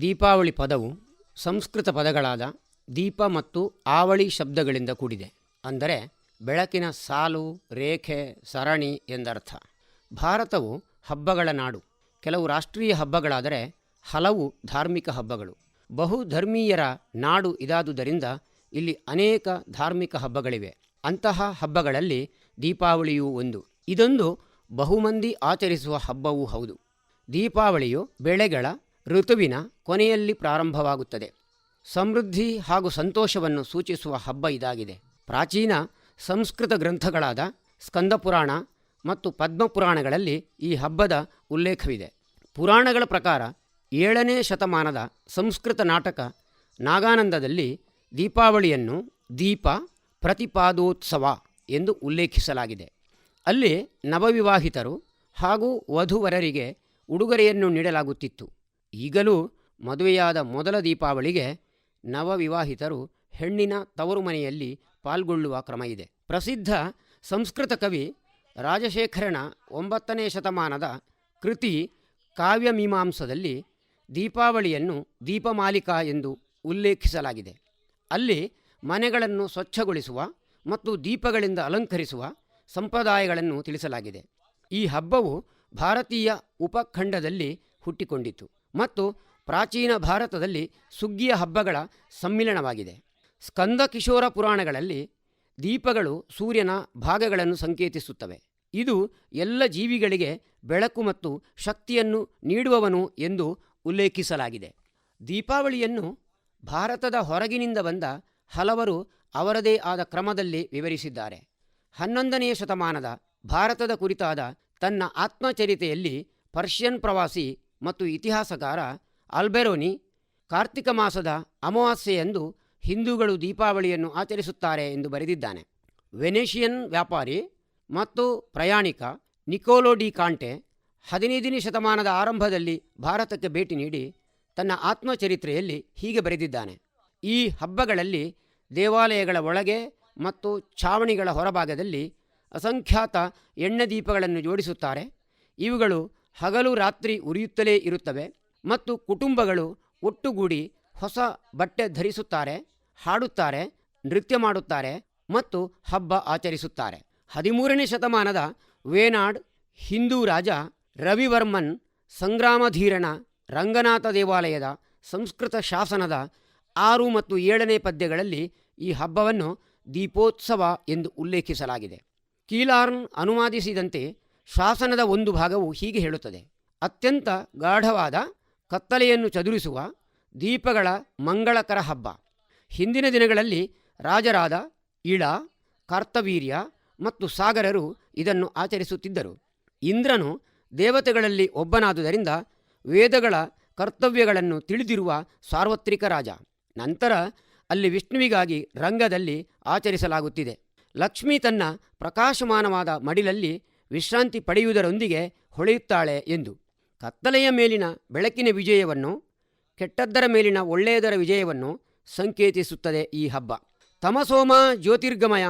ದೀಪಾವಳಿ ಪದವು ಸಂಸ್ಕೃತ ಪದಗಳಾದ ದೀಪ ಮತ್ತು ಆವಳಿ ಶಬ್ದಗಳಿಂದ ಕೂಡಿದೆ. ಅಂದರೆ ಬೆಳಕಿನ ಸಾಲು, ರೇಖೆ, ಸರಣಿ ಎಂದರ್ಥ. ಭಾರತವು ಹಬ್ಬಗಳ ನಾಡು. ಕೆಲವು ರಾಷ್ಟ್ರೀಯ ಹಬ್ಬಗಳಾದರೆ ಹಲವು ಧಾರ್ಮಿಕ ಹಬ್ಬಗಳು. ಬಹುಧರ್ಮೀಯರ ನಾಡು ಇದಾದುದರಿಂದ ಇಲ್ಲಿ ಅನೇಕ ಧಾರ್ಮಿಕ ಹಬ್ಬಗಳಿವೆ. ಅಂತಹ ಹಬ್ಬಗಳಲ್ಲಿ ದೀಪಾವಳಿಯೂ ಒಂದು. ಇದೊಂದು ಬಹುಮಂದಿ ಆಚರಿಸುವ ಹಬ್ಬವೂ ಹೌದು. ದೀಪಾವಳಿಯು ಬೆಳೆಗಳ ಋತುವಿನ ಕೊನೆಯಲ್ಲಿ ಪ್ರಾರಂಭವಾಗುತ್ತದೆ. ಸಮೃದ್ಧಿ ಹಾಗೂ ಸಂತೋಷವನ್ನು ಸೂಚಿಸುವ ಹಬ್ಬ ಇದಾಗಿದೆ. ಪ್ರಾಚೀನ ಸಂಸ್ಕೃತ ಗ್ರಂಥಗಳಾದ ಸ್ಕಂದಪುರಾಣ ಮತ್ತು ಪದ್ಮಪುರಾಣಗಳಲ್ಲಿ ಈ ಹಬ್ಬದ ಉಲ್ಲೇಖವಿದೆ. ಪುರಾಣಗಳ ಪ್ರಕಾರ ಏಳನೇ ಶತಮಾನದ ಸಂಸ್ಕೃತ ನಾಟಕ ನಾಗಾನಂದದಲ್ಲಿ ದೀಪಾವಳಿಯನ್ನು ದೀಪ ಪ್ರತಿಪಾದೋತ್ಸವ ಎಂದು ಉಲ್ಲೇಖಿಸಲಾಗಿದೆ. ಅಲ್ಲಿ ನವವಿವಾಹಿತರು ಹಾಗೂ ವಧುವರರಿಗೆ ಉಡುಗೊರೆಯನ್ನು ನೀಡಲಾಗುತ್ತಿತ್ತು. ಈಗಲೂ ಮದುವೆಯಾದ ಮೊದಲ ದೀಪಾವಳಿಗೆ ನವವಿವಾಹಿತರು ಹೆಣ್ಣಿನ ತವರು ಮನೆಯಲ್ಲಿ ಪಾಲ್ಗೊಳ್ಳುವ ಕ್ರಮ ಇದೆ. ಪ್ರಸಿದ್ಧ ಸಂಸ್ಕೃತ ಕವಿ ರಾಜಶೇಖರನ ಒಂಬತ್ತನೇ ಶತಮಾನದ ಕೃತಿ ಕಾವ್ಯಮೀಮಾಂಸದಲ್ಲಿ ದೀಪಾವಳಿಯನ್ನು ದೀಪಮಾಲಿಕಾ ಎಂದು ಉಲ್ಲೇಖಿಸಲಾಗಿದೆ. ಅಲ್ಲಿ ಮನೆಗಳನ್ನು ಸ್ವಚ್ಛಗೊಳಿಸುವ ಮತ್ತು ದೀಪಗಳಿಂದ ಅಲಂಕರಿಸುವ ಸಂಪ್ರದಾಯಗಳನ್ನು ತಿಳಿಸಲಾಗಿದೆ. ಈ ಹಬ್ಬವು ಭಾರತೀಯ ಉಪಖಂಡದಲ್ಲಿ ಹುಟ್ಟಿಕೊಂಡಿತು ಮತ್ತು ಪ್ರಾಚೀನ ಭಾರತದಲ್ಲಿ ಸುಗ್ಗಿಯ ಹಬ್ಬಗಳ ಸಮ್ಮಿಲನವಾಗಿದೆ. ಸ್ಕಂದ ಕಿಶೋರ ಪುರಾಣಗಳಲ್ಲಿ ದೀಪಗಳು ಸೂರ್ಯನ ಭಾಗಗಳನ್ನು ಸಂಕೇತಿಸುತ್ತವೆ. ಇದು ಎಲ್ಲ ಜೀವಿಗಳಿಗೆ ಬೆಳಕು ಮತ್ತು ಶಕ್ತಿಯನ್ನು ನೀಡುವವನು ಎಂದು ಉಲ್ಲೇಖಿಸಲಾಗಿದೆ. ದೀಪಾವಳಿಯನ್ನು ಭಾರತದ ಹೊರಗಿನಿಂದ ಬಂದ ಹಲವರು ಅವರದೇ ಆದ ಕ್ರಮದಲ್ಲಿ ವಿವರಿಸಿದ್ದಾರೆ. ಹನ್ನೊಂದನೆಯ ಶತಮಾನದ ಭಾರತದ ಕುರಿತಾದ ತನ್ನ ಆತ್ಮಚರಿತೆಯಲ್ಲಿ ಪರ್ಷಿಯನ್ ಪ್ರವಾಸಿ ಮತ್ತು ಇತಿಹಾಸಕಾರ ಆಲ್ಬೆರೋನಿ ಕಾರ್ತಿಕ ಮಾಸದ ಅಮಾವಾಸ್ಯೆಯಂದು ಹಿಂದೂಗಳು ದೀಪಾವಳಿಯನ್ನು ಆಚರಿಸುತ್ತಾರೆ ಎಂದು ಬರೆದಿದ್ದಾನೆ. ವೆನೇಷಿಯನ್ ವ್ಯಾಪಾರಿ ಮತ್ತು ಪ್ರಯಾಣಿಕ ನಿಕೋಲೋ ಡಿ ಕಾಂಟೆ ಹದಿನೈದನೇ ಶತಮಾನದ ಆರಂಭದಲ್ಲಿ ಭಾರತಕ್ಕೆ ಭೇಟಿ ನೀಡಿ ತನ್ನ ಆತ್ಮಚರಿತ್ರೆಯಲ್ಲಿ ಹೀಗೆ ಬರೆದಿದ್ದಾನೆ. ಈ ಹಬ್ಬಗಳಲ್ಲಿ ದೇವಾಲಯಗಳ ಒಳಗೆ ಮತ್ತು ಛಾವಣಿಗಳ ಹೊರಭಾಗದಲ್ಲಿ ಅಸಂಖ್ಯಾತ ಎಣ್ಣೆ ದೀಪಗಳನ್ನು ಜೋಡಿಸುತ್ತಾರೆ. ಇವುಗಳು ಹಗಲು ರಾತ್ರಿ ಉರಿಯುತ್ತಲೇ ಇರುತ್ತವೆ ಮತ್ತು ಕುಟುಂಬಗಳು ಒಟ್ಟುಗೂಡಿ ಹೊಸ ಬಟ್ಟೆ ಧರಿಸುತ್ತಾರೆ, ಹಾಡುತ್ತಾರೆ, ನೃತ್ಯ ಮಾಡುತ್ತಾರೆ ಮತ್ತು ಹಬ್ಬ ಆಚರಿಸುತ್ತಾರೆ. ಹದಿಮೂರನೇ ಶತಮಾನದ ವೇನಾಡ್ ಹಿಂದೂ ರಾಜ ರವಿವರ್ಮನ್ ಸಂಗ್ರಾಮಧೀರನ ರಂಗನಾಥ ದೇವಾಲಯದ ಸಂಸ್ಕೃತ ಶಾಸನದ ಆರು ಮತ್ತು ಏಳನೇ ಪದ್ಯಗಳಲ್ಲಿ ಈ ಹಬ್ಬವನ್ನು ದೀಪೋತ್ಸವ ಎಂದು ಉಲ್ಲೇಖಿಸಲಾಗಿದೆ. ಕೀಲಾರ್ನ್ ಅನುವಾದಿಸಿದಂತೆ ಶಾಸನದ ಒಂದು ಭಾಗವು ಹೀಗೆ ಹೇಳುತ್ತದೆ. ಅತ್ಯಂತ ಗಾಢವಾದ ಕತ್ತಲೆಯನ್ನು ಚದುರಿಸುವ ದೀಪಗಳ ಮಂಗಳಕರ ಹಬ್ಬ. ಹಿಂದಿನ ದಿನಗಳಲ್ಲಿ ರಾಜರಾದ ಇಳ, ಕರ್ತವೀರ್ಯ ಮತ್ತು ಸಾಗರರು ಇದನ್ನು ಆಚರಿಸುತ್ತಿದ್ದರು. ಇಂದ್ರನು ದೇವತೆಗಳಲ್ಲಿ ಒಬ್ಬನಾದುದರಿಂದ ವೇದಗಳ ಕರ್ತವ್ಯಗಳನ್ನು ತಿಳಿದಿರುವ ಸಾರ್ವತ್ರಿಕ ರಾಜ. ನಂತರ ಅಲ್ಲಿ ವಿಷ್ಣುವಿಗಾಗಿ ರಂಗದಲ್ಲಿ ಆಚರಿಸಲಾಗುತ್ತಿದೆ. ಲಕ್ಷ್ಮಿ ತನ್ನ ಪ್ರಕಾಶಮಾನವಾದ ಮಡಿಲಲ್ಲಿ ವಿಶ್ರಾಂತಿ ಪಡೆಯುವುದರೊಂದಿಗೆ ಹೊಳೆಯುತ್ತಾಳೆ ಎಂದು. ಕತ್ತಲೆಯ ಮೇಲಿನ ಬೆಳಕಿನ ವಿಜಯವನ್ನು, ಕೆಟ್ಟದ್ದರ ಮೇಲಿನ ಒಳ್ಳೆಯದರ ವಿಜಯವನ್ನು ಸಂಕೇತಿಸುತ್ತದೆ ಈ ಹಬ್ಬ. ತಮಸೋಮ ಜ್ಯೋತಿರ್ಗಮಯ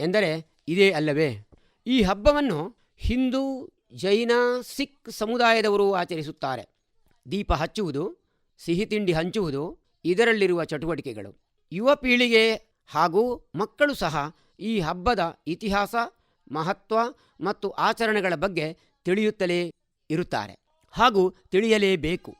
ಎಂದರೆ ಇದೇ ಅಲ್ಲವೇ? ಈ ಹಬ್ಬವನ್ನು ಹಿಂದೂ, ಜೈನ, ಸಿಖ್ ಸಮುದಾಯದವರು ಆಚರಿಸುತ್ತಾರೆ. ದೀಪ ಹಚ್ಚುವುದು, ಸಿಹಿ ತಿಂಡಿ ಹಂಚುವುದು, ಇದರಲ್ಲಿರುವ ಚಟುವಟಿಕೆಗಳು. ಯುವ ಪೀಳಿಗೆ ಹಾಗೂ ಮಕ್ಕಳು ಸಹ ಈ ಹಬ್ಬದ ಇತಿಹಾಸ ಮಹತ್ವ ಮತ್ತು ಆಚರಣೆಗಳ ಬಗ್ಗೆ ತಿಳಿಯುತ್ತಲೇ ಇರುತ್ತಾರೆ. ಹಾಗೂ ತಿಳಿಯಲೇಬೇಕು.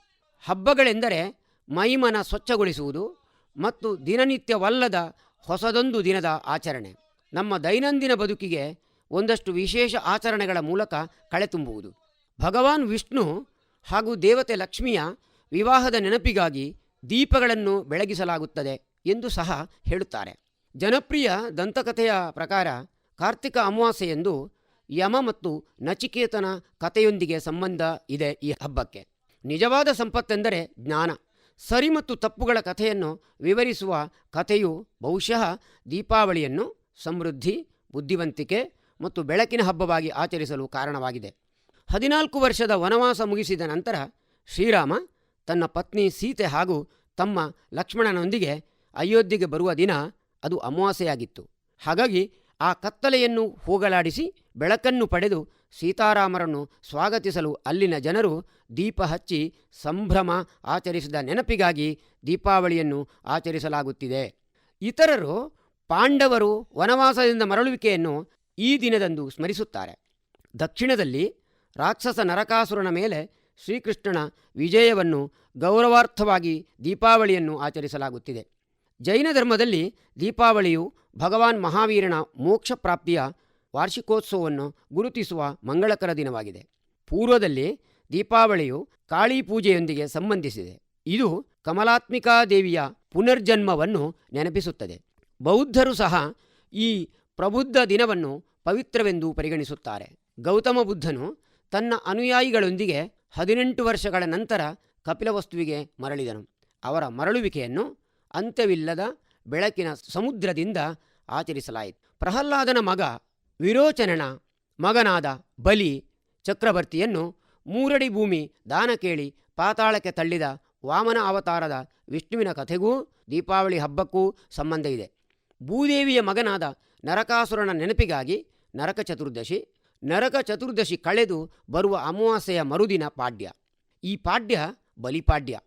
ಹಬ್ಬಗಳೆಂದರೆ ಮೈಮನ ಸ್ವಚ್ಛಗೊಳಿಸುವುದು ಮತ್ತು ದಿನನಿತ್ಯವಲ್ಲದ ಹೊಸದೊಂದು ದಿನದ ಆಚರಣೆ. ನಮ್ಮ ದೈನಂದಿನ ಬದುಕಿಗೆ ಒಂದಷ್ಟು ವಿಶೇಷ ಆಚರಣೆಗಳ ಮೂಲಕ ಕಳೆತುಂಬುವುದು ಭಗವಾನ್ ವಿಷ್ಣು ಹಾಗೂ ದೇವತೆ ಲಕ್ಷ್ಮಿಯ ವಿವಾಹದ ನೆನಪಿಗಾಗಿ ದೀಪಗಳನ್ನು ಬೆಳಗಿಸಲಾಗುತ್ತದೆ ಎಂದು ಸಹ ಹೇಳುತ್ತಾರೆ. ಜನಪ್ರಿಯ ದಂತಕಥೆಯ ಪ್ರಕಾರ ಕಾರ್ತಿಕ ಅಮಾವಾಸ್ಯೆಯಂದು ಯಮ ಮತ್ತು ನಚಿಕೇತನ ಕಥೆಯೊಂದಿಗೆ ಸಂಬಂಧ ಇದೆ ಈ ಹಬ್ಬಕ್ಕೆ. ನಿಜವಾದ ಸಂಪತ್ತೆಂದರೆ ಜ್ಞಾನ. ಸರಿ ಮತ್ತು ತಪ್ಪುಗಳ ಕಥೆಯನ್ನು ವಿವರಿಸುವ ಕಥೆಯು ಬಹುಶಃ ದೀಪಾವಳಿಯನ್ನು ಸಮೃದ್ಧಿ, ಬುದ್ಧಿವಂತಿಕೆ ಮತ್ತು ಬೆಳಕಿನ ಹಬ್ಬವಾಗಿ ಆಚರಿಸಲು ಕಾರಣವಾಗಿದೆ. ಹದಿನಾಲ್ಕು ವರ್ಷದ ವನವಾಸ ಮುಗಿಸಿದ ನಂತರ ಶ್ರೀರಾಮ ತನ್ನ ಪತ್ನಿ ಸೀತೆ ಹಾಗೂ ತಮ್ಮ ಲಕ್ಷ್ಮಣನೊಂದಿಗೆ ಅಯೋಧ್ಯೆಗೆ ಬರುವ ದಿನ ಅದು ಅಮಾವಾಸ್ಯೆಯಾಗಿತ್ತು. ಹಾಗಾಗಿ ಆ ಕತ್ತಲೆಯನ್ನು ಹೋಗಲಾಡಿಸಿ ಬೆಳಕನ್ನು ಪಡೆದು ಸೀತಾರಾಮರನ್ನು ಸ್ವಾಗತಿಸಲು ಅಲ್ಲಿನ ಜನರು ದೀಪ ಹಚ್ಚಿ ಸಂಭ್ರಮ ಆಚರಿಸಿದ ನೆನಪಿಗಾಗಿ ದೀಪಾವಳಿಯನ್ನು ಆಚರಿಸಲಾಗುತ್ತಿದೆ. ಇತರರು ಪಾಂಡವರು ವನವಾಸದಿಂದ ಮರಳುವಿಕೆಯನ್ನು ಈ ದಿನದಂದು ಸ್ಮರಿಸುತ್ತಾರೆ. ದಕ್ಷಿಣದಲ್ಲಿ ರಾಕ್ಷಸ ನರಕಾಸುರನ ಮೇಲೆ ಶ್ರೀಕೃಷ್ಣನ ವಿಜಯವನ್ನು ಗೌರವಾರ್ಥವಾಗಿ ದೀಪಾವಳಿಯನ್ನು ಆಚರಿಸಲಾಗುತ್ತಿದೆ. ಜೈನ ಧರ್ಮದಲ್ಲಿ ದೀಪಾವಳಿಯು ಭಗವಾನ್ ಮಹಾವೀರನ ಮೋಕ್ಷ ಪ್ರಾಪ್ತಿಯ ವಾರ್ಷಿಕೋತ್ಸವವನ್ನು ಗುರುತಿಸುವ ಮಂಗಳಕರ ದಿನವಾಗಿದೆ. ಪೂರ್ವದಲ್ಲಿ ದೀಪಾವಳಿಯು ಕಾಳಿ ಪೂಜೆಯೊಂದಿಗೆ ಸಂಬಂಧಿಸಿದೆ. ಇದು ಕಮಲಾತ್ಮಿಕಾ ದೇವಿಯ ಪುನರ್ಜನ್ಮವನ್ನು ನೆನಪಿಸುತ್ತದೆ. ಬೌದ್ಧರು ಸಹ ಈ ಪ್ರಬುದ್ಧ ದಿನವನ್ನು ಪವಿತ್ರವೆಂದು ಪರಿಗಣಿಸುತ್ತಾರೆ. ಗೌತಮ ಬುದ್ಧನು ತನ್ನ ಅನುಯಾಯಿಗಳೊಂದಿಗೆ ಹದಿನೆಂಟು ವರ್ಷಗಳ ನಂತರ ಕಪಿಲವಸ್ತುವಿಗೆ ಮರಳಿದನು. ಅವರ ಮರಳುವಿಕೆಯನ್ನು ಅಂತ್ಯವಿಲ್ಲದ ಬೆಳಕಿನ ಸಮುದ್ರದಿಂದ ಆಚರಿಸಲಾಯಿತು. ಪ್ರಹ್ಲಾದನ ಮಗ ವಿರೋಚನನ ಮಗನಾದ ಬಲಿ ಚಕ್ರವರ್ತಿಯನ್ನು ಮೂರಡಿ ಭೂಮಿ ದಾನ ಕೇಳಿ ಪಾತಾಳಕ್ಕೆ ತಳ್ಳಿದ ವಾಮನ ಅವತಾರದ ವಿಷ್ಣುವಿನ ಕಥೆಗೂ ದೀಪಾವಳಿ ಹಬ್ಬಕ್ಕೂ ಸಂಬಂಧ ಇದೆ. ಭೂದೇವಿಯ ಮಗನಾದ ನರಕಾಸುರನ ನೆನಪಿಗಾಗಿ ನರಕ ಚತುರ್ದಶಿ ನರಕ ಚತುರ್ದಶಿ ಕಳೆದು ಬರುವ ಅಮಾವಾಸ್ಯೆಯ ಮರುದಿನ ಪಾಡ್ಯ. ಈ ಪಾಡ್ಯ ಬಲಿಪಾಡ್ಯ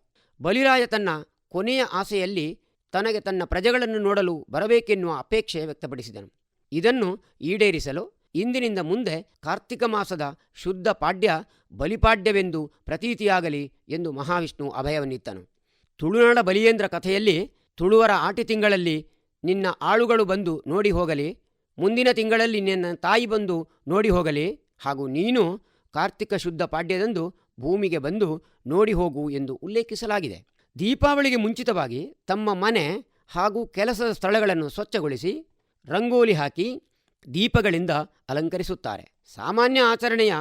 ಬಲಿರಾಯ ತನ್ನ ಕೊನೆಯ ಆಸೆಯಲ್ಲಿ ತನಗೆ ತನ್ನ ಪ್ರಜೆಗಳನ್ನು ನೋಡಲು ಬರಬೇಕೆನ್ನುವ ಅಪೇಕ್ಷೆ ವ್ಯಕ್ತಪಡಿಸಿದನು. ಇದನ್ನು ಈಡೇರಿಸಲು ಇಂದಿನಿಂದ ಮುಂದೆ ಕಾರ್ತಿಕ ಮಾಸದ ಶುದ್ಧ ಪಾಡ್ಯ ಬಲಿಪಾಡ್ಯವೆಂದು ಪ್ರತೀತಿಯಾಗಲಿ ಎಂದು ಮಹಾವಿಷ್ಣು ಅಭಯವನ್ನಿತ್ತನು. ತುಳುನಾಡ ಬಲಿಯೇಂದ್ರ ಕಥೆಯಲ್ಲಿ ತುಳುವರ ಆಟಿ ತಿಂಗಳಲ್ಲಿ ನಿನ್ನ ಆಳುಗಳು ಬಂದು ನೋಡಿ ಹೋಗಲಿ, ಮುಂದಿನ ತಿಂಗಳಲ್ಲಿ ನಿನ್ನ ತಾಯಿ ಬಂದು ನೋಡಿ ಹೋಗಲಿ ಹಾಗೂ ನೀನು ಕಾರ್ತಿಕ ಶುದ್ಧ ಪಾಡ್ಯದಂದು ಭೂಮಿಗೆ ಬಂದು ನೋಡಿ ಹೋಗು ಎಂದು ಉಲ್ಲೇಖಿಸಲಾಗಿದೆ. ದೀಪಾವಳಿಗೆ ಮುಂಚಿತವಾಗಿ ತಮ್ಮ ಮನೆ ಹಾಗೂ ಕೆಲಸದ ಸ್ಥಳಗಳನ್ನು ಸ್ವಚ್ಛಗೊಳಿಸಿ ರಂಗೋಲಿ ಹಾಕಿ ದೀಪಗಳಿಂದ ಅಲಂಕರಿಸುತ್ತಾರೆ. ಸಾಮಾನ್ಯ ಆಚರಣೆಯ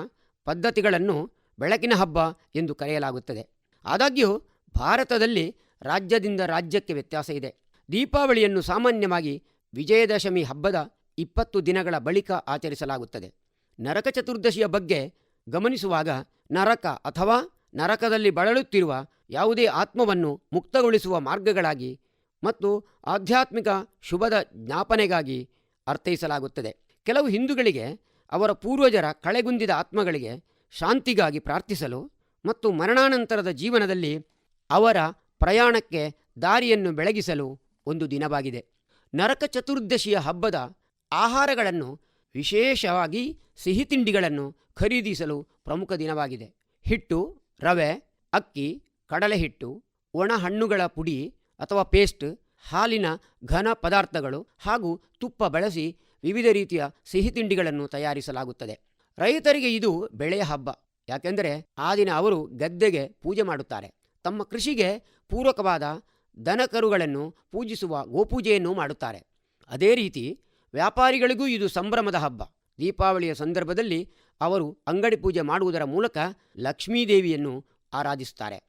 ಪದ್ಧತಿಗಳನ್ನು ಬೆಳಕಿನ ಹಬ್ಬ ಎಂದು ಕರೆಯಲಾಗುತ್ತದೆ. ಆದಾಗ್ಯೂ, ಭಾರತದಲ್ಲಿ ರಾಜ್ಯದಿಂದ ರಾಜ್ಯಕ್ಕೆ ವ್ಯತ್ಯಾಸ ಇದೆ. ದೀಪಾವಳಿಯನ್ನು ಸಾಮಾನ್ಯವಾಗಿ ವಿಜಯದಶಮಿ ಹಬ್ಬದ ಇಪ್ಪತ್ತು ದಿನಗಳ ಬಳಿಕ ಆಚರಿಸಲಾಗುತ್ತದೆ. ನರಕ ಚತುರ್ದಶಿಯ ಬಗ್ಗೆ ಗಮನಿಸುವಾಗ ನರಕ ಅಥವಾ ನರಕದಲ್ಲಿ ಬಳಲುತ್ತಿರುವ ಯಾವುದೇ ಆತ್ಮವನ್ನು ಮುಕ್ತಗೊಳಿಸುವ ಮಾರ್ಗಗಳಾಗಿ ಮತ್ತು ಆಧ್ಯಾತ್ಮಿಕ ಶುಭದ ಜ್ಞಾಪನೆಗಾಗಿ ಅರ್ಥೈಸಲಾಗುತ್ತದೆ. ಕೆಲವು ಹಿಂದೂಗಳಿಗೆ ಅವರ ಪೂರ್ವಜರ ಕಳೆಗುಂದಿದ ಆತ್ಮಗಳಿಗೆ ಶಾಂತಿಗಾಗಿ ಪ್ರಾರ್ಥಿಸಲು ಮತ್ತು ಮರಣಾನಂತರದ ಜೀವನದಲ್ಲಿ ಅವರ ಪ್ರಯಾಣಕ್ಕೆ ದಾರಿಯನ್ನು ಬೆಳಗಿಸಲು ಒಂದು ದಿನವಾಗಿದೆ. ನರಕ ಚತುರ್ದಶಿಯ ಹಬ್ಬದ ಆಹಾರಗಳನ್ನು ವಿಶೇಷವಾಗಿ ಸಿಹಿತಿಂಡಿಗಳನ್ನು ಖರೀದಿಸಲು ಪ್ರಮುಖ ದಿನವಾಗಿದೆ. ಹಿಟ್ಟು ರವೆ, ಅಕ್ಕಿ ಕಡಲೆ ಹಿಟ್ಟು ಒಣ ಹಣ್ಣುಗಳ ಪುಡಿ ಅಥವಾ ಪೇಸ್ಟ್, ಹಾಲಿನ ಘನ ಪದಾರ್ಥಗಳು ಹಾಗೂ ತುಪ್ಪ ಬಳಸಿ ವಿವಿಧ ರೀತಿಯ ಸಿಹಿ ತಿಂಡಿಗಳನ್ನು ತಯಾರಿಸಲಾಗುತ್ತದೆ. ರೈತರಿಗೆ ಇದು ಬೆಳೆಯ ಹಬ್ಬ. ಯಾಕೆಂದರೆ ಆ ದಿನ ಅವರು ಗದ್ದೆಗೆ ಪೂಜೆ ಮಾಡುತ್ತಾರೆ. ತಮ್ಮ ಕೃಷಿಗೆ ಪೂರಕವಾದ ದನಕರುಗಳನ್ನು ಪೂಜಿಸುವ ಗೋಪೂಜೆಯನ್ನು ಮಾಡುತ್ತಾರೆ. ಅದೇ ರೀತಿ ವ್ಯಾಪಾರಿಗಳಿಗೂ ಇದು ಸಂಭ್ರಮದ ಹಬ್ಬ. ದೀಪಾವಳಿಯ ಸಂದರ್ಭದಲ್ಲಿ ಅವರು ಅಂಗಡಿ ಪೂಜೆ ಮಾಡುವುದರ ಮೂಲಕ ಲಕ್ಷ್ಮೀದೇವಿಯನ್ನು ಆರಾಧಿಸುತ್ತಾರೆ.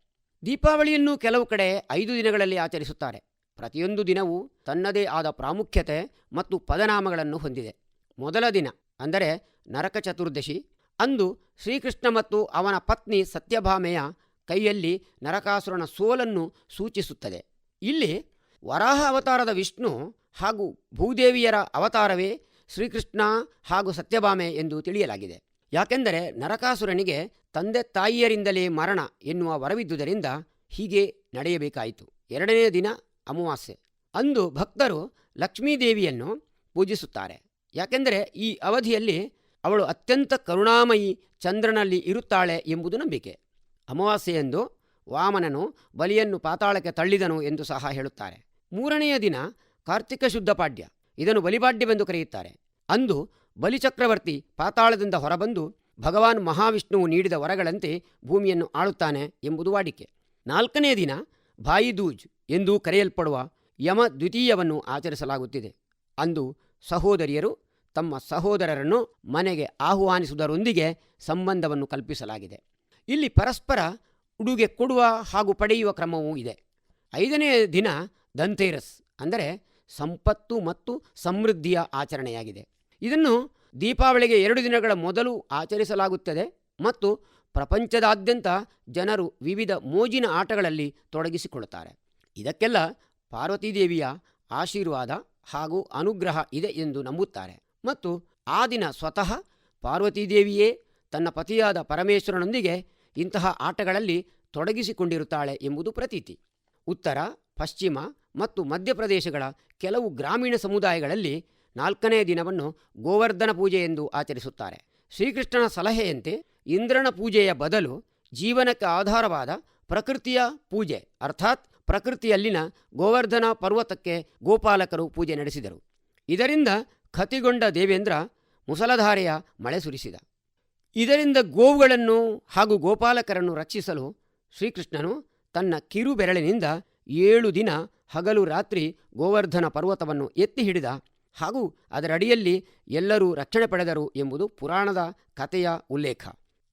ದೀಪಾವಳಿಯನ್ನು ಕೆಲವು ಕಡೆ ಐದು ದಿನಗಳಲ್ಲಿ ಆಚರಿಸುತ್ತಾರೆ. ಪ್ರತಿಯೊಂದು ದಿನವೂ ತನ್ನದೇ ಆದ ಪ್ರಾಮುಖ್ಯತೆ ಮತ್ತು ಪದನಾಮಗಳನ್ನು ಹೊಂದಿದೆ. ಮೊದಲ ದಿನ ಅಂದರೆ ನರಕ ಚತುರ್ದಶಿ. ಅಂದು ಶ್ರೀಕೃಷ್ಣ ಮತ್ತು ಅವನ ಪತ್ನಿ ಸತ್ಯಭಾಮೆಯ ಕೈಯಲ್ಲಿ ನರಕಾಸುರನ ಸೋಲನ್ನು ಸೂಚಿಸುತ್ತದೆ. ಇಲ್ಲಿ ವರಾಹ ಅವತಾರದ ವಿಷ್ಣು ಹಾಗೂ ಭೂದೇವಿಯರ ಅವತಾರವೇ ಶ್ರೀಕೃಷ್ಣ ಹಾಗೂ ಸತ್ಯಭಾಮೆ ಎಂದು ತಿಳಿಯಲಾಗಿದೆ. ಯಾಕೆಂದರೆ ನರಕಾಸುರನಿಗೆ ತಂದೆ ತಾಯಿಯರಿಂದಲೇ ಮರಣ ಎನ್ನುವ ವರವಿದ್ದುದರಿಂದ ಹೀಗೆ ನಡೆಯಬೇಕಾಯಿತು. ಎರಡನೆಯ ದಿನ ಅಮಾವಾಸ್ಯೆ. ಅಂದು ಭಕ್ತರು ಲಕ್ಷ್ಮೀದೇವಿಯನ್ನು ಪೂಜಿಸುತ್ತಾರೆ. ಯಾಕೆಂದರೆ ಈ ಅವಧಿಯಲ್ಲಿ ಅವಳು ಅತ್ಯಂತ ಕರುಣಾಮಯಿ ಚಂದ್ರನಲ್ಲಿ ಇರುತ್ತಾಳೆ ಎಂಬುದು ನಂಬಿಕೆ. ಅಮಾವಾಸ್ಯೆಯಂದು ವಾಮನನು ಬಲಿಯನ್ನು ಪಾತಾಳಕ್ಕೆ ತಳ್ಳಿದನು ಎಂದು ಸಹ ಹೇಳುತ್ತಾರೆ. ಮೂರನೆಯ ದಿನ ಕಾರ್ತಿಕ ಶುದ್ಧ ಪಾಡ್ಯ. ಇದನ್ನು ಬಲಿಪಾಡ್ಯವೆಂದು ಕರೆಯುತ್ತಾರೆ. ಅಂದು ಬಲಿಚಕ್ರವರ್ತಿ ಪಾತಾಳದಿಂದ ಹೊರಬಂದು ಭಗವಾನ್ ಮಹಾವಿಷ್ಣುವು ನೀಡಿದ ವರಗಳಂತೆ ಭೂಮಿಯನ್ನು ಆಳುತ್ತಾನೆ ಎಂಬುದು ವಾಡಿಕೆ. ನಾಲ್ಕನೇ ದಿನ ಭಾಯಿದೂಜ್ ಎಂದು ಕರೆಯಲ್ಪಡುವ ಯಮ ದ್ವಿತೀಯವನ್ನು ಆಚರಿಸಲಾಗುತ್ತಿದೆ. ಅಂದು ಸಹೋದರಿಯರು ತಮ್ಮ ಸಹೋದರರನ್ನು ಮನೆಗೆ ಆಹ್ವಾನಿಸುವುದರೊಂದಿಗೆ ಸಂಬಂಧವನ್ನು ಕಲ್ಪಿಸಲಾಗಿದೆ. ಇಲ್ಲಿ ಪರಸ್ಪರ ಉಡುಗೆ ಕೊಡುವ ಹಾಗೂ ಪಡೆಯುವ ಕ್ರಮವೂ ಇದೆ. ಐದನೇ ದಿನ ದಂತೇರಸ್ ಅಂದರೆ ಸಂಪತ್ತು ಮತ್ತು ಸಮೃದ್ಧಿಯ ಆಚರಣೆಯಾಗಿದೆ. ಇದನ್ನು ದೀಪಾವಳಿಗೆ ಎರಡು ದಿನಗಳ ಮೊದಲು ಆಚರಿಸಲಾಗುತ್ತದೆ ಮತ್ತು ಪ್ರಪಂಚದಾದ್ಯಂತ ಜನರು ವಿವಿಧ ಮೋಜಿನ ಆಟಗಳಲ್ಲಿ ತೊಡಗಿಸಿಕೊಳ್ಳುತ್ತಾರೆ. ಇದಕ್ಕೆಲ್ಲ ಪಾರ್ವತೀದೇವಿಯ ಆಶೀರ್ವಾದ ಹಾಗೂ ಅನುಗ್ರಹ ಇದೆ ಎಂದು ನಂಬುತ್ತಾರೆ. ಮತ್ತು ಆ ದಿನ ಸ್ವತಃ ಪಾರ್ವತೀದೇವಿಯೇ ತನ್ನ ಪತಿಯಾದ ಪರಮೇಶ್ವರನೊಂದಿಗೆ ಇಂತಹ ಆಟಗಳಲ್ಲಿ ತೊಡಗಿಸಿಕೊಂಡಿರುತ್ತಾಳೆ ಎಂಬುದು ಪ್ರತೀತಿ. ಉತ್ತರ, ಪಶ್ಚಿಮ ಮತ್ತು ಮಧ್ಯಪ್ರದೇಶಗಳ ಕೆಲವು ಗ್ರಾಮೀಣ ಸಮುದಾಯಗಳಲ್ಲಿ ನಾಲ್ಕನೇ ದಿನವನ್ನು ಗೋವರ್ಧನ ಪೂಜೆ ಎಂದು ಆಚರಿಸುತ್ತಾರೆ. ಶ್ರೀಕೃಷ್ಣನ ಸಲಹೆಯಂತೆ ಇಂದ್ರನ ಪೂಜೆಯ ಬದಲು ಜೀವನಕ್ಕೆ ಆಧಾರವಾದ ಪ್ರಕೃತಿಯ ಪೂಜೆ, ಅರ್ಥಾತ್ ಪ್ರಕೃತಿಯಲ್ಲಿನ ಗೋವರ್ಧನ ಪರ್ವತಕ್ಕೆ ಗೋಪಾಲಕರು ಪೂಜೆ ನಡೆಸಿದರು. ಇದರಿಂದ ಖತಿಗೊಂಡ ದೇವೇಂದ್ರ ಮುಸಲಧಾರೆಯ ಮಳೆ ಸುರಿಸಿದ. ಇದರಿಂದ ಗೋವುಗಳನ್ನು ಹಾಗೂ ಗೋಪಾಲಕರನ್ನು ರಕ್ಷಿಸಲು ಶ್ರೀಕೃಷ್ಣನು ತನ್ನ ಕಿರುಬೆರಳಿನಿಂದ ಏಳು ದಿನ ಹಗಲು ರಾತ್ರಿ ಗೋವರ್ಧನ ಪರ್ವತವನ್ನು ಎತ್ತಿ ಹಿಡಿದ ಹಾಗೂ ಅದರಡಿಯಲ್ಲಿ ಎಲ್ಲರೂ ರಕ್ಷಣೆ ಪಡೆದರು ಎಂಬುದು ಪುರಾಣದ ಕಥೆಯ ಉಲ್ಲೇಖ.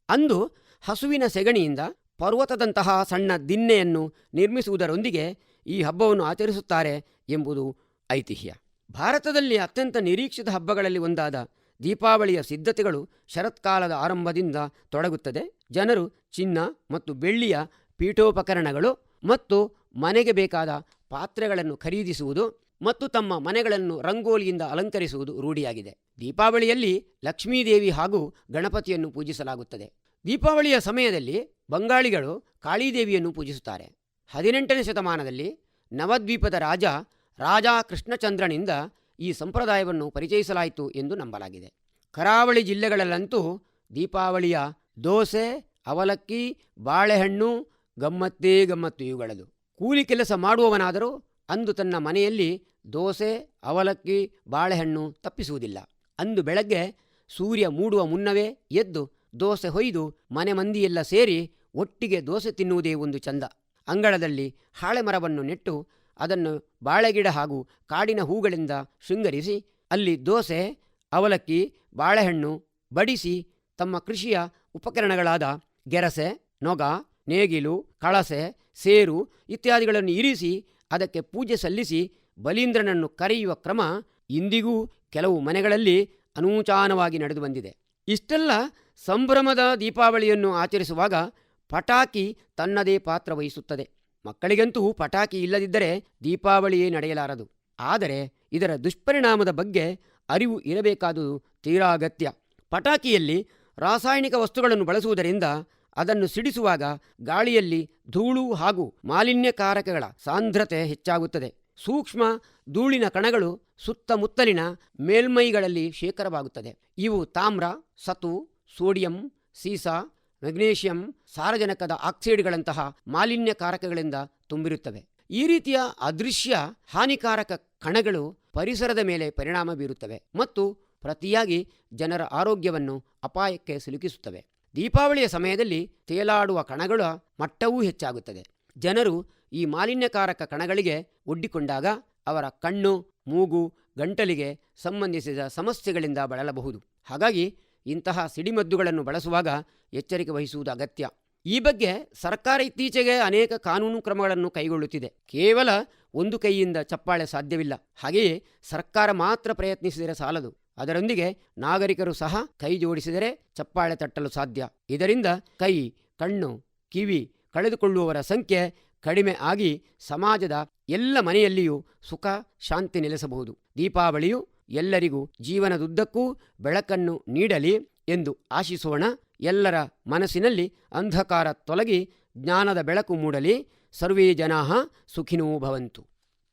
ಅಂದು ಹಸುವಿನ ಸೆಗಣಿಯಿಂದ ಪರ್ವತದಂತಹ ಸಣ್ಣ ದಿನ್ನೆಯನ್ನು ನಿರ್ಮಿಸುವುದರೊಂದಿಗೆ ಈ ಹಬ್ಬವನ್ನು ಆಚರಿಸುತ್ತಾರೆ ಎಂಬುದು ಐತಿಹ್ಯ. ಭಾರತದಲ್ಲಿ ಅತ್ಯಂತ ನಿರೀಕ್ಷಿತ ಹಬ್ಬಗಳಲ್ಲಿ ಒಂದಾದ ದೀಪಾವಳಿಯ ಸಿದ್ಧತೆಗಳು ಶರತ್ಕಾಲದ ಆರಂಭದಿಂದ ತೊಡಗುತ್ತದೆ. ಜನರು ಚಿನ್ನ ಮತ್ತು ಬೆಳ್ಳಿಯ ಪೀಠೋಪಕರಣಗಳು ಮತ್ತು ಮನೆಗೆ ಬೇಕಾದ ಪಾತ್ರೆಗಳನ್ನು ಖರೀದಿಸುವುದು ಮತ್ತು ತಮ್ಮ ಮನೆಗಳನ್ನು ರಂಗೋಲಿಯಿಂದ ಅಲಂಕರಿಸುವುದು ರೂಢಿಯಾಗಿದೆ. ದೀಪಾವಳಿಯಲ್ಲಿ ಲಕ್ಷ್ಮೀದೇವಿ ಹಾಗೂ ಗಣಪತಿಯನ್ನು ಪೂಜಿಸಲಾಗುತ್ತದೆ. ದೀಪಾವಳಿಯ ಸಮಯದಲ್ಲಿ ಬಂಗಾಳಿಗಳು ಕಾಳಿದೇವಿಯನ್ನು ಪೂಜಿಸುತ್ತಾರೆ. ಹದಿನೆಂಟನೇ ಶತಮಾನದಲ್ಲಿ ನವದ್ವೀಪದ ರಾಜ ರಾಜಾ ಕೃಷ್ಣಚಂದ್ರನಿಂದ ಈ ಸಂಪ್ರದಾಯವನ್ನು ಪರಿಚಯಿಸಲಾಯಿತು ಎಂದು ನಂಬಲಾಗಿದೆ. ಕರಾವಳಿ ಜಿಲ್ಲೆಗಳಲ್ಲಂತೂ ದೀಪಾವಳಿಯ ದೋಸೆ, ಅವಲಕ್ಕಿ, ಬಾಳೆಹಣ್ಣು, ಗಮ್ಮತ್ತೇ ಗಮ್ಮತ್ತು ಇವುಗಳದು. ಕೂಲಿ ಕೆಲಸ ಮಾಡುವವನಾದರೂ ಅಂದು ತನ್ನ ಮನೆಯಲ್ಲಿ ದೋಸೆ, ಅವಲಕ್ಕಿ, ಬಾಳೆಹಣ್ಣು ತಪ್ಪಿಸುವುದಿಲ್ಲ. ಅಂದು ಬೆಳಗ್ಗೆ ಸೂರ್ಯ ಮೂಡುವ ಮುನ್ನವೇ ಎದ್ದು ದೋಸೆ ಹೊಯ್ದು ಮನೆ ಮಂದಿಯೆಲ್ಲ ಸೇರಿ ಒಟ್ಟಿಗೆ ದೋಸೆ ತಿನ್ನುವುದೇ ಒಂದು ಚಂದ. ಅಂಗಳದಲ್ಲಿ ಹಾಳೆ ಮರವನ್ನು ನೆಟ್ಟು ಅದನ್ನು ಬಾಳೆಗಿಡ ಹಾಗೂ ಕಾಡಿನ ಹೂಗಳಿಂದ ಶೃಂಗರಿಸಿ ಅಲ್ಲಿ ದೋಸೆ, ಅವಲಕ್ಕಿ, ಬಾಳೆಹಣ್ಣು ಬಡಿಸಿ ತಮ್ಮ ಕೃಷಿಯ ಉಪಕರಣಗಳಾದ ಗೆರಸೆ, ನೊಗ, ನೇಗಿಲು, ಕಳಸೆ, ಸೇರು ಇತ್ಯಾದಿಗಳನ್ನು ಇರಿಸಿ ಅದಕ್ಕೆ ಪೂಜೆ ಸಲ್ಲಿಸಿ ಬಲೀಂದ್ರನನ್ನು ಕರೆಯುವ ಕ್ರಮ ಇಂದಿಗೂ ಕೆಲವು ಮನೆಗಳಲ್ಲಿ ಅನೂಚಾನವಾಗಿ ನಡೆದು ಬಂದಿದೆ. ಇಷ್ಟೆಲ್ಲ ಸಂಭ್ರಮದ ದೀಪಾವಳಿಯನ್ನು ಆಚರಿಸುವಾಗ ಪಟಾಕಿ ತನ್ನದೇ ಪಾತ್ರ ವಹಿಸುತ್ತದೆ. ಮಕ್ಕಳಿಗಂತೂ ಪಟಾಕಿ ಇಲ್ಲದಿದ್ದರೆ ದೀಪಾವಳಿಯೇ ನಡೆಯಲಾರದು. ಆದರೆ ಇದರ ದುಷ್ಪರಿಣಾಮದ ಬಗ್ಗೆ ಅರಿವು ಇರಬೇಕಾದುದು ತೀರಾ ಪಟಾಕಿಯಲ್ಲಿ ರಾಸಾಯನಿಕ ವಸ್ತುಗಳನ್ನು ಬಳಸುವುದರಿಂದ ಅದನ್ನು ಸಿಡಿಸುವಾಗ ಗಾಳಿಯಲ್ಲಿ ಧೂಳು ಹಾಗೂ ಮಾಲಿನ್ಯಕಾರಕಗಳ ಸಾಂದ್ರತೆ ಹೆಚ್ಚಾಗುತ್ತದೆ. ಸೂಕ್ಷ್ಮ ಧೂಳಿನ ಕಣಗಳು ಸುತ್ತಮುತ್ತಲಿನ ಮೇಲ್ಮೈಗಳಲ್ಲಿ ಶೇಖರವಾಗುತ್ತದೆ. ಇವು ತಾಮ್ರ, ಸತು, ಸೋಡಿಯಂ, ಸೀಸ, ಮೆಗ್ನೀಷಿಯಂ, ಸಾರಜನಕದ ಆಕ್ಸೈಡ್ಗಳಂತಹ ಮಾಲಿನ್ಯಕಾರಕಗಳಿಂದ ತುಂಬಿರುತ್ತವೆ. ಈ ರೀತಿಯ ಅದೃಶ್ಯ ಹಾನಿಕಾರಕ ಕಣಗಳು ಪರಿಸರದ ಮೇಲೆ ಪರಿಣಾಮ ಬೀರುತ್ತವೆ ಮತ್ತು ಪ್ರತಿಯಾಗಿ ಜನರ ಆರೋಗ್ಯವನ್ನು ಅಪಾಯಕ್ಕೆ ಸಿಲುಕಿಸುತ್ತವೆ. ದೀಪಾವಳಿಯ ಸಮಯದಲ್ಲಿ ತೇಲಾಡುವ ಕಣಗಳ ಮಟ್ಟವೂ ಹೆಚ್ಚಾಗುತ್ತದೆ. ಜನರು ಈ ಮಾಲಿನ್ಯಕಾರಕ ಕಣಗಳಿಗೆ ಒಡ್ಡಿಕೊಂಡಾಗ ಅವರ ಕಣ್ಣು, ಮೂಗು, ಗಂಟಲಿಗೆ ಸಂಬಂಧಿಸಿದ ಸಮಸ್ಯೆಗಳಿಂದ ಬಳಲಬಹುದು. ಹಾಗಾಗಿ ಇಂತಹ ಸಿಡಿಮದ್ದುಗಳನ್ನು ಬಳಸುವಾಗ ಎಚ್ಚರಿಕೆ ವಹಿಸುವುದು ಅಗತ್ಯ. ಈ ಬಗ್ಗೆ ಸರ್ಕಾರ ಇತ್ತೀಚೆಗೆ ಅನೇಕ ಕಾನೂನು ಕ್ರಮಗಳನ್ನು ಕೈಗೊಳ್ಳುತ್ತಿದೆ. ಕೇವಲ ಒಂದು ಕೈಯಿಂದ ಚಪ್ಪಾಳೆ ಸಾಧ್ಯವಿಲ್ಲ. ಹಾಗೆಯೇ ಸರ್ಕಾರ ಮಾತ್ರ ಪ್ರಯತ್ನಿಸಿದರೆ ಸಾಲದು. ಅದರೊಂದಿಗೆ ನಾಗರಿಕರು ಸಹ ಕೈ ಜೋಡಿಸಿದರೆ ಚಪ್ಪಾಳೆ ತಟ್ಟಲು ಸಾಧ್ಯ. ಇದರಿಂದ ಕೈ, ಕಣ್ಣು, ಕಿವಿ ಕಳೆದುಕೊಳ್ಳುವವರ ಸಂಖ್ಯೆ ಕಡಿಮೆ ಆಗಿ ಸಮಾಜದ ಎಲ್ಲ ಮನೆಯಲ್ಲಿಯೂ ಸುಖ, ಶಾಂತಿ ನೆಲೆಸಬಹುದು. ದೀಪಾವಳಿಯು ಎಲ್ಲರಿಗೂ ಜೀವನದುದ್ದಕ್ಕೂ ಬೆಳಕನ್ನು ನೀಡಲಿ ಎಂದು ಆಶಿಸೋಣ. ಎಲ್ಲರ ಮನಸ್ಸಿನಲ್ಲಿ ಅಂಧಕಾರ ತೊಲಗಿ ಜ್ಞಾನದ ಬೆಳಕು ಮೂಡಲಿ. ಸರ್ವೇ ಜನಾ ಸುಖಿನೋ ಭವಂತು.